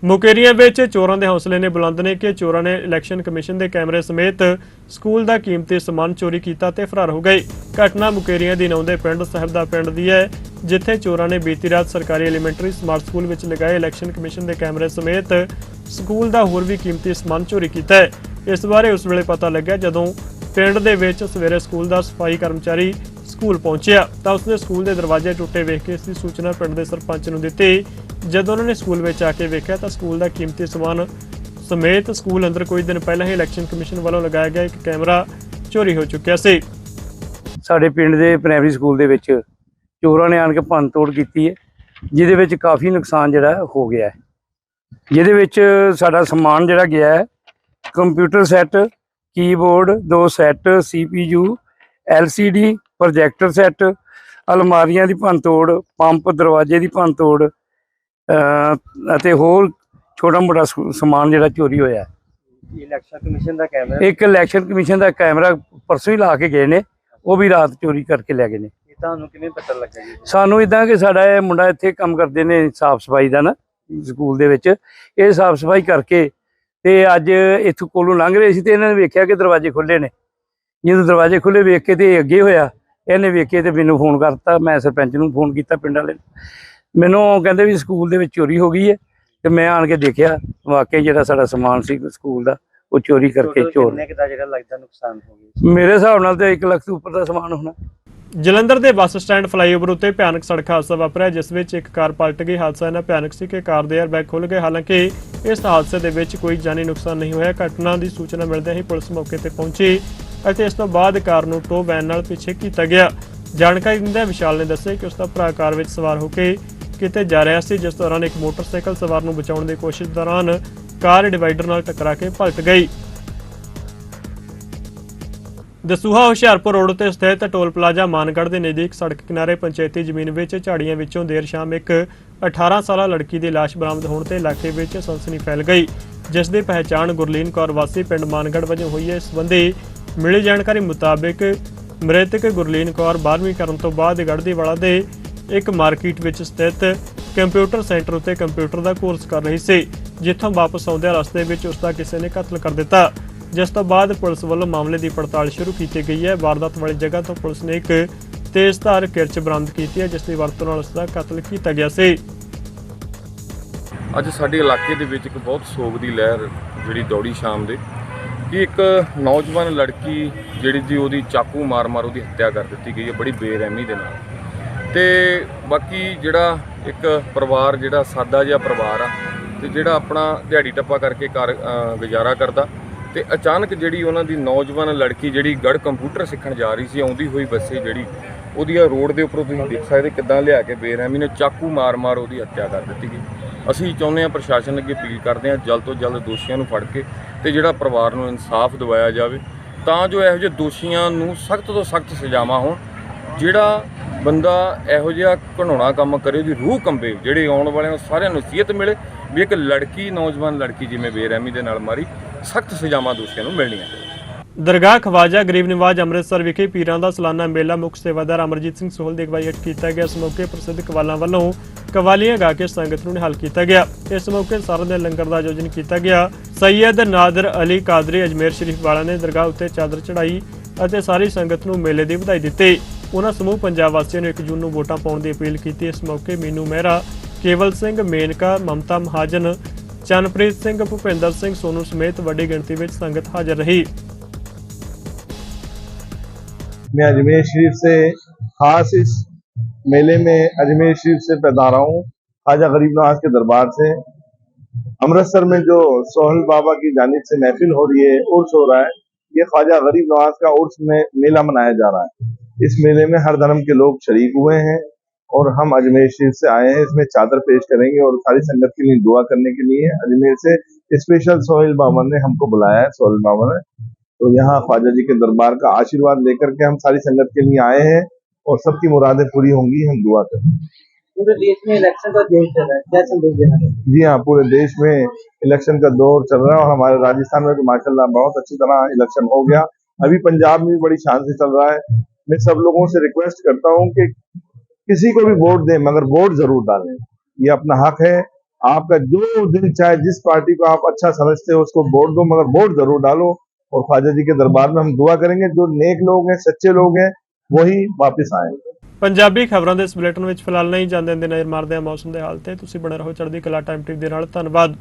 ਮੁਕੇਰੀਆਂ ਵਿੱਚ ਚੋਰਾਂ ਦੇ ਹੌਸਲੇ ਨੇ ਬੁਲੰਦ ਨੇ ਕਿ ਚੋਰਾਂ ਨੇ ਇਲੈਕਸ਼ਨ ਕਮਿਸ਼ਨ ਦੇ ਕੈਮਰੇ ਸਮੇਤ ਸਕੂਲ ਦਾ ਕੀਮਤੀ ਸਮਾਨ ਚੋਰੀ ਕੀਤਾ ਤੇ ਫਰਾਰ ਹੋ ਗਏ। ਘਟਨਾ ਮੁਕੇਰੀਆਂ ਦੀ ਨੌਂ ਪਿੰਡ ਸਾਹਿਬ ਦਾ ਪਿੰਡ ਦੀ ਹੈ, ਜਿੱਥੇ ਚੋਰਾਂ ਨੇ ਬੀਤੀ ਰਾਤ ਸਰਕਾਰੀ ਐਲੀਮੈਂਟਰੀ ਸਮਾਰਟ ਸਕੂਲ ਵਿੱਚ ਲਗਾਏ ਇਲੈਕਸ਼ਨ ਕਮਿਸ਼ਨ ਦੇ ਕੈਮਰੇ ਸਮੇਤ ਸਕੂਲ ਦਾ ਹੋਰ ਵੀ ਕੀਮਤੀ ਸਮਾਨ ਚੋਰੀ ਕੀਤਾ ਹੈ। ਇਸ ਬਾਰੇ ਉਸ ਵੇਲੇ ਪਤਾ ਲੱਗਿਆ ਜਦੋਂ ਪਿੰਡ ਦੇ ਵਿੱਚ ਸਵੇਰੇ ਸਕੂਲ ਦਾ ਸਫ਼ਾਈ ਕਰਮਚਾਰੀ ਸਕੂਲ ਪਹੁੰਚਿਆ ਤਾਂ ਉਸਨੇ ਸਕੂਲ ਦੇ ਦਰਵਾਜ਼ੇ ਟੁੱਟੇ ਵੇਖ ਕੇ ਇਸ ਦੀ ਸੂਚਨਾ ਪਿੰਡ ਦੇ ਸਰਪੰਚ ਨੂੰ ਦਿੱਤੀ। ਜਦੋਂ ਉਹਨਾਂ ਨੇ ਸਕੂਲ ਵਿੱਚ ਆ ਕੇ ਵੇਖਿਆ ਤਾਂ ਸਕੂਲ ਦਾ ਕੀਮਤੀ ਸਮਾਨ ਸਮੇਤ ਸਕੂਲ ਅੰਦਰ ਕੁਝ ਦਿਨ ਪਹਿਲਾਂ ਹੀ ਇਲੈਕਸ਼ਨ ਕਮਿਸ਼ਨ ਵੱਲੋਂ ਲਗਾਇਆ ਗਿਆ ਇੱਕ ਕੈਮਰਾ ਚੋਰੀ ਹੋ ਚੁੱਕਿਆ ਸੀ। ਸਾਡੇ ਪਿੰਡ ਦੇ ਪ੍ਰਾਇਮਰੀ ਸਕੂਲ ਦੇ ਵਿੱਚ ਚੋਰਾਂ ਨੇ ਆਣ ਕੇ ਭੰਨ ਤੋੜ ਕੀਤੀ ਹੈ, ਜਿਹਦੇ ਵਿੱਚ ਕਾਫੀ ਨੁਕਸਾਨ ਜਿਹੜਾ ਹੋ ਗਿਆ ਹੈ। ਜਿਹਦੇ ਵਿੱਚ ਸਾਡਾ ਸਮਾਨ ਜਿਹੜਾ ਗਿਆ ਹੈ, ਕੰਪਿਊਟਰ ਸੈੱਟ ਕੀਬੋਰਡ ਦੋ set CPU LCD projector set ਅਲਮਾਰੀਆਂ ਦੀ ਭੰਨ ਤੋੜ ਪੰਪ ਦਰਵਾਜ਼ੇ ਦੀ ਭੰਨ ਤੋੜ ਅਹ ਅਤੇ ਹੋਰ ਛੋਟਾ ਮੋਟਾ ਸਮਾਨ ਜਿਹੜਾ ਚੋਰੀ ਹੋਇਆ। ਹੈ। ਇਲੈਕਸ਼ਨ ਕਮਿਸ਼ਨ ਦਾ ਕੈਮਰਾ ਇੱਕ ਇਲੈਕਸ਼ਨ ਕਮਿਸ਼ਨ ਦਾ ਕੈਮਰਾ ਪਰਸੋਂ ਹੀ ਲਾ ਕੇ ਗਏ ਨੇ ਉਹ ਵੀ ਰਾਤ ਚੋਰੀ ਕਰਕੇ ਲੈ ਗਏ ਨੇ। ਇਹ ਤੁਹਾਨੂੰ ਕਿਵੇਂ ਪਤਾ ਲੱਗਾ ਜੀ? ਸਾਨੂੰ ਇਦਾਂ ਕਿ ਸਾਡਾ ਇਹ ਮੁੰਡਾ ਇੱਥੇ ਕੰਮ ਕਰਦੇ ਨੇ ਸਾਫ਼ ਸਫ਼ਾਈ ਦਾ ਨਾ ਸਕੂਲ ਦੇ ਵਿੱਚ। ਇਹ ਸਾਫ਼ ਸਫ਼ਾਈ ਕਰਕੇ ਤੇ ਅੱਜ ਇੱਥੋਂ ਕੋਲੋਂ ਲੰਘ ਰਹੇ ਸੀ ਤੇ ਇਹਨਾਂ ਨੇ ਵੇਖਿਆ ਕਿ ਦਰਵਾਜ਼ੇ ਖੁੱਲੇ ਨੇ। ਜਦੋਂ ਦਰਵਾਜ਼ੇ ਖੁੱਲੇ ਵੇਖ ਕੇ ਤੇ ਅੱਗੇ ਹੋਇਆ ਇਹਨੇ ਵੇਖੇ ਤੇ ਮੈਨੂੰ ਫੋਨ ਕਰਤਾ ਮੈਂ ਸਰਪੰਚ ਨੂੰ ਫੋਨ ਕੀਤਾ ਪਿੰਡ ਵਾਲੇ ਨੂੰ। ਮੈਨੂੰ ਕਹਿੰਦੇ ਵੀ ਸਕੂਲ ਦੇ ਵਿੱਚ ਚੋਰੀ ਹੋ ਗਈ ਹੈ ਤੇ ਮੈਂ ਆਣ ਕੇ ਦੇਖਿਆ ਵਾਕਈ ਜਿਹੜਾ ਸਾਡਾ ਸਮਾਨ ਸੀ ਸਕੂਲ ਦਾ ਉਹ ਚੋਰੀ ਕਰਕੇ ਚੋਰ ਕਿੰਨੇ ਜਿਹੜਾ ਲੱਗਦਾ ਨੁਕਸਾਨ ਹੋ ਗਿਆ? ਮੇਰੇ ਹਿਸਾਬ ਨਾਲ ਤੇ 1 ਲੱਖ ਤੋਂ ਉੱਪਰ ਦਾ ਸਮਾਨ ਹੋਣਾ। ਜਲੰਧਰ ਦੇ ਬੱਸ ਸਟੈਂਡ ਫਲਾਈਓਵਰ ਉੱਤੇ ਭਿਆਨਕ ਸੜਕ ਹਾਦਸਾ ਵਾਪਰਿਆ, ਜਿਸ ਵਿੱਚ ਇੱਕ ਕਾਰ ਪਲਟ ਗਈ। ਹਾਦਸਾ ਇੰਨਾ ਭਿਆਨਕ ਸੀ ਕਿ ਕਾਰ ਦੇ 에ਅਰਬੈਗ ਖੁੱਲ ਗਏ। ਹਾਲਾਂਕਿ ਇਸ ਹਾਦਸੇ ਦੇ ਵਿੱਚ ਕੋਈ ਜਾਨੀ ਨੁਕਸਾਨ ਨਹੀਂ ਹੋਇਆ। ਘਟਨਾ ਦੀ ਸੂਚਨਾ ਮਿਲਦਿਆਂ ਹੀ ਪੁਲਿਸ ਮੌਕੇ ਤੇ ਪਹੁੰਚੀ ਅਤੇ ਇਸ ਤੋਂ ਬਾਅਦ ਕਾਰ ਨੂੰ ਟੋ ਵੈਨ ਨਾਲ ਪਿੱਛੇ ਕੀਤਾ ਗਿਆ। ਜਾਣਕਾਰੀ ਦਿੰਦਿਆਂ ਵਿਸ਼ਾਲ ਨੇ ਦੱਸਿਆ ਕਿ ਉਸ ਦਾ ਭਰਾ ਕਾਰ ਵਿੱਚ ਸਵਾਰ ਹੋ ਕੇ ਕਿਤੇ ਜਾ ਰਿਹਾ ਸੀ, ਜਿਸ ਦੌਰਾਨ ਇੱਕ ਮੋਟਰਸਾਈਕਲ ਸਵਾਰ ਨੂੰ ਬਚਾਉਣ ਦੀ ਕੋਸ਼ਿਸ਼ ਦੌਰਾਨ ਕਾਰ ਡਿਵਾਈਡਰ ਨਾਲ ਟਕਰਾ ਕੇ ਪਲਟ ਗਈ। ਦਸੂਹਾ ਹੁਸ਼ਿਆਰਪੁਰ ਰੋਡ ਤੇ ਸਥਿਤ ਟੋਲ ਪਲਾਜ਼ਾ ਮਾਨਗੜ੍ਹ ਦੇ ਨਜ਼ਦੀਕ ਸੜਕ ਕਿਨਾਰੇ ਪੰਚਾਇਤੀ ਜ਼ਮੀਨ ਵਿੱਚ ਝਾੜੀਆਂ ਵਿੱਚੋਂ ਦੇਰ ਸ਼ਾਮ ਇੱਕ 18 ਸਾਲਾ ਲੜਕੀ ਦੀ ਲਾਸ਼ ਬਰਾਮਦ ਹੋਣ ਤੇ ਇਲਾਕੇ ਵਿੱਚ ਸਨਸਨੀ ਫੈਲ ਗਈ, ਜਿਸ ਦੀ ਪਹਿਚਾਣ ਗੁਰਲੀਨ ਕੌਰ ਵਾਸੀ ਪਿੰਡ ਮਾਨਗੜ੍ਹ ਵਜੋਂ ਹੋਈ ਹੈ। ਇਸ ਸੰਬੰਧੀ ਮਿਲੀ ਜਾਣਕਾਰੀ ਮੁਤਾਬਕ ਮ੍ਰਿਤਕ ਗੁਰਲੀਨ ਕੌਰ 12ਵੀਂ ਕਰਨ ਤੋਂ ਬਾਅਦ ਗੜਦੀਵਾਲਾ ਦੇ ਇੱਕ ਮਾਰਕੀਟ ਵਿੱਚ ਸਥਿਤ ਕੰਪਿਊਟਰ ਸੈਂਟਰ ਉੱਤੇ ਕੰਪਿਊਟਰ ਦਾ ਕੋਰਸ ਕਰ ਰਹੀ ਸੀ, ਜਿੱਥੋਂ ਵਾਪਸ ਆਉਂਦਿਆਂ ਰਸਤੇ ਵਿੱਚ ਉਸ ਦਾ ਕਿਸੇ ਨੇ ਕਤਲ ਕਰ ਦਿੱਤਾ। ਜਿਸ ਤੋਂ ਬਾਅਦ ਪੁਲਿਸ ਵੱਲੋਂ ਮਾਮਲੇ ਦੀ ਪੜਤਾਲ ਸ਼ੁਰੂ ਕੀਤੀ ਗਈ ਹੈ। ਵਾਰਦਾਤ ਵਾਲੀ ਜਗ੍ਹਾ ਤੋਂ ਪੁਲਿਸ ਨੇ ਇੱਕ ਤੇਜ਼ਧਾਰ ਕਿਰਚ ਬਰਾਮਦ ਕੀਤੀ ਹੈ, ਜਿਸ ਦੀ ਵਰਤੋਂ ਨਾਲ ਉਸ ਦਾ ਕਤਲ ਕੀਤਾ ਗਿਆ ਸੀ। ਅੱਜ ਸਾਡੇ ਇਲਾਕੇ ਦੇ ਵਿੱਚ ਇੱਕ ਬਹੁਤ ਸੋਗ ਦੀ ਲਹਿਰ ਜਿਹੜੀ ਦੌੜੀ ਸ਼ਾਮ ਦੇ, ਕਿ ਇੱਕ ਨੌਜਵਾਨ ਲੜਕੀ ਜਿਹੜੀ ਜੀ ਉਹਦੀ ਚਾਕੂ ਮਾਰ-ਮਾਰ ਉਹਦੀ ਹੱਤਿਆ ਕਰ ਦਿੱਤੀ ਗਈ ਹੈ, ਬੜੀ ਬੇਰਹਿਮੀ ਦੇ ਨਾਲ। ਤੇ ਬਾਕੀ ਜਿਹੜਾ ਇੱਕ ਪਰਿਵਾਰ, ਜਿਹੜਾ ਸਾਦਾ ਜਿਹਾ ਪਰਿਵਾਰ ਆ, ਤੇ ਜਿਹੜਾ ਆਪਣਾ ਦਿਹਾੜੀ ਟੱਪਾ ਕਰਕੇ ਘਰ ਗੁਜ਼ਾਰਾ ਕਰਦਾ ਤੇ ਅਚਾਨਕ ਜਿਹੜੀ ਉਹਨਾਂ ਦੀ ਨੌਜਵਾਨ ਲੜਕੀ ਜਿਹੜੀ ਗੜ ਕੰਪਿਊਟਰ ਸਿੱਖਣ ਜਾ ਰਹੀ ਸੀ, ਆਉਂਦੀ ਹੋਈ ਬੱਸੇ ਜਿਹੜੀ ਉਹਦੀ ਆ ਰੋਡ ਦੇ ਉੱਪਰੋਂ ਤੁਸੀਂ ਦੇਖ ਸਕਦੇ ਕਿੱਦਾਂ ਲਿਆ ਕੇ ਬੇਰਹਿਮੀ ਨੇ ਚਾਕੂ ਮਾਰ-ਮਾਰ ਉਹਦੀ ਹੱਤਿਆ ਕਰ ਦਿੱਤੀ ਗਈ। ਅਸੀਂ ਚਾਹੁੰਦੇ ਹਾਂ ਪ੍ਰਸ਼ਾਸਨ ਅੱਗੇ ਅਪੀਲ ਕਰਦੇ ਹਾਂ ਜਲਦ ਤੋਂ ਜਲਦ ਦੋਸ਼ੀਆਂ ਨੂੰ ਫੜ ਕੇ ਤੇ ਜਿਹੜਾ ਪਰਿਵਾਰ ਨੂੰ ਇਨਸਾਫ ਦਿਵਾਇਆ ਜਾਵੇ, ਤਾਂ ਜੋ ਇਹੋ ਜਿਹੇ ਦੋਸ਼ੀਆਂ ਨੂੰ ਸਖਤ ਤੋਂ ਸਖਤ ਸਜ਼ਾਵਾਂ ਹੋਣ, ਜਿਹੜਾ ਬੰਦਾ ਇਹੋ ਜਿਹਾ ਘਿਨਾਉਣਾ ਕੰਮ ਕਰੇ, ਉਹਦੀ ਰੂਹ ਕੰਬੇ, ਜਿਹੜੇ ਆਉਣ ਵਾਲਿਆਂ ਨੂੰ ਸਾਰਿਆਂ ਨੂੰ ਨਸੀਹਤ ਮਿਲੇ ਵੀ ਇੱਕ ਲੜਕੀ, ਨੌਜਵਾਨ ਲੜਕੀ ਜਿਵੇਂ ਬੇਰਹਿਮੀ ਦੇ ਨਾਲ ਮਾਰੀ, ਸਖਤ ਸਜ਼ਾਵਾਂ ਦੋਸ਼ੀਆਂ ਨੂੰ ਮਿਲਣੀਆਂ। ਦਰਗਾਹ ਖਵਾਜਾ ਗਰੀਬ ਨਿਵਾਜ ਅੰਮ੍ਰਿਤਸਰ ਵਿਖੇ ਪੀਰਾਂ ਦਾ ਸਾਲਾਨਾ ਮੇਲਾ ਮੁੱਖ ਸੇਵਾਦਾਰ ਅਮਰਜੀਤ ਸਿੰਘ ਸੋਹਲ ਦੀ ਅਗਵਾਈ ਹੇਠ ਕੀਤਾ ਗਿਆ। ਇਸ ਮੌਕੇ ਪ੍ਰਸਿੱਧ ਕਵਾਲਾਂ ਵੱਲੋਂ ਕਵਾਲੀਆਂ ਗਾ ਕੇ ਸੰਗਤ ਨੂੰ ਨਿਹਾਲ ਕੀਤਾ ਗਿਆ। ਇਸ ਮੌਕੇ ਸਾਰਾ ਦਿਨ ਲੰਗਰ ਦਾ ਆਯੋਜਨ ਕੀਤਾ ਗਿਆ। ਸੈਯਦ ਨਾਦਰ ਅਲੀ ਕਾਦਰੀ, ਅਜਮੇਰ ਸ਼ਰੀਫ ਵਾਲਾ ਨੇ ਦਰਗਾਹ ਉੱਤੇ ਚਾਦਰ ਚੜਾਈ ਅਤੇ ਸਾਰੀ ਸੰਗਤ ਨੂੰ ਮੇਲੇ ਦੀ ਵਧਾਈ ਦਿੱਤੀ। ਉਹਨਾਂ ਸਮੂਹ ਪੰਜਾਬ ਵਾਸੀਆਂ ਨੂੰ 1 ਜੂਨ ਨੂੰ ਵੋਟਾਂ ਪਾਉਣ ਦੀ ਅਪੀਲ ਕੀਤੀ। ਇਸ ਮੌਕੇ ਮੀਨੂ ਮਹਿਰਾ ਕੇਵਲ ਸਿੰਘ ਮੇਨਕਾ ਮਮਤਾ ਮਹਾਜਨ ਚੰਨਪ੍ਰੀਤ ਸਿੰਘ ਭੁਪਿੰਦਰ ਸਿੰਘ ਸੋਨੂ ਸਮੇਤ ਵੱਡੀ ਗਿਣਤੀ ਵਿੱਚ ਸੰਗਤ ਹਾਜ਼ਰ ਰਹੀ मैं अजमेर शरीफ से खास इस मेले में अजमेर शरीफ से पैदा रहा हूँ ख्वाजा गरीब नवाज के दरबार से अमृतसर में जो सोहल बाबा की जानिब से महफिल हो रही है उर्स हो रहा है ये ख्वाजा गरीब नवाज का उर्स में मेला मनाया जा रहा है इस मेले में हर धर्म के लोग शरीक हुए हैं और हम अजमेर शरीफ से आए हैं इसमें चादर पेश करेंगे और सारी संगत के लिए दुआ करने के लिए अजमेर से स्पेशल सोहेल बाबा ने हमको बुलाया है सोहेल बाबा ने तो यहाँ ख्वाजा जी के दरबार का आशीर्वाद लेकर के हम सारी संगत के लिए आए हैं और सबकी मुरादें पूरी होंगी हम दुआ करें पूरे देश में इलेक्शन का दौर चल रहा है क्या संदेश देना चाहते जी हाँ पूरे देश में इलेक्शन का दौर चल रहा है और हमारे राजस्थान में तो माशाल्लाह बहुत अच्छी तरह इलेक्शन हो गया। अभी पंजाब में भी बड़ी शान से चल रहा है। मैं सब लोगों से रिक्वेस्ट करता हूँ कि किसी को भी वोट दें मगर वोट जरूर डालें ये अपना हक है आपका जो दिल चाहे जिस पार्टी को आप अच्छा समझते हो उसको वोट दो मगर वोट जरूर डालो और ख्वाजा जी के दरबार में हम दुआ करेंगे जो नेक लोग हैं सच्चे लोग हैं वही वापस आएंगे ਪੰਜਾਬੀ ਖਬਰਾਂ ਦੇ ਇਸ ਬੁਲੇਟਿਨ ਵਿੱਚ ਫਿਲਹਾਲ ਨਹੀਂ ਜਾਂਦੇ ਦੇ ਨਜ਼ਰ ਮਾਰਦੇ ਹਾਂ ਮੌਸਮ ਦੇ ਹਾਲ ਤੇ ਤੁਸੀਂ ਬਣੇ ਰਹੋ ਚੜ੍ਹਦੀ ਕਲਾ ਟਾਈਮ ਟਿਕ ਦੇ ਨਾਲ ਧੰਨਵਾਦ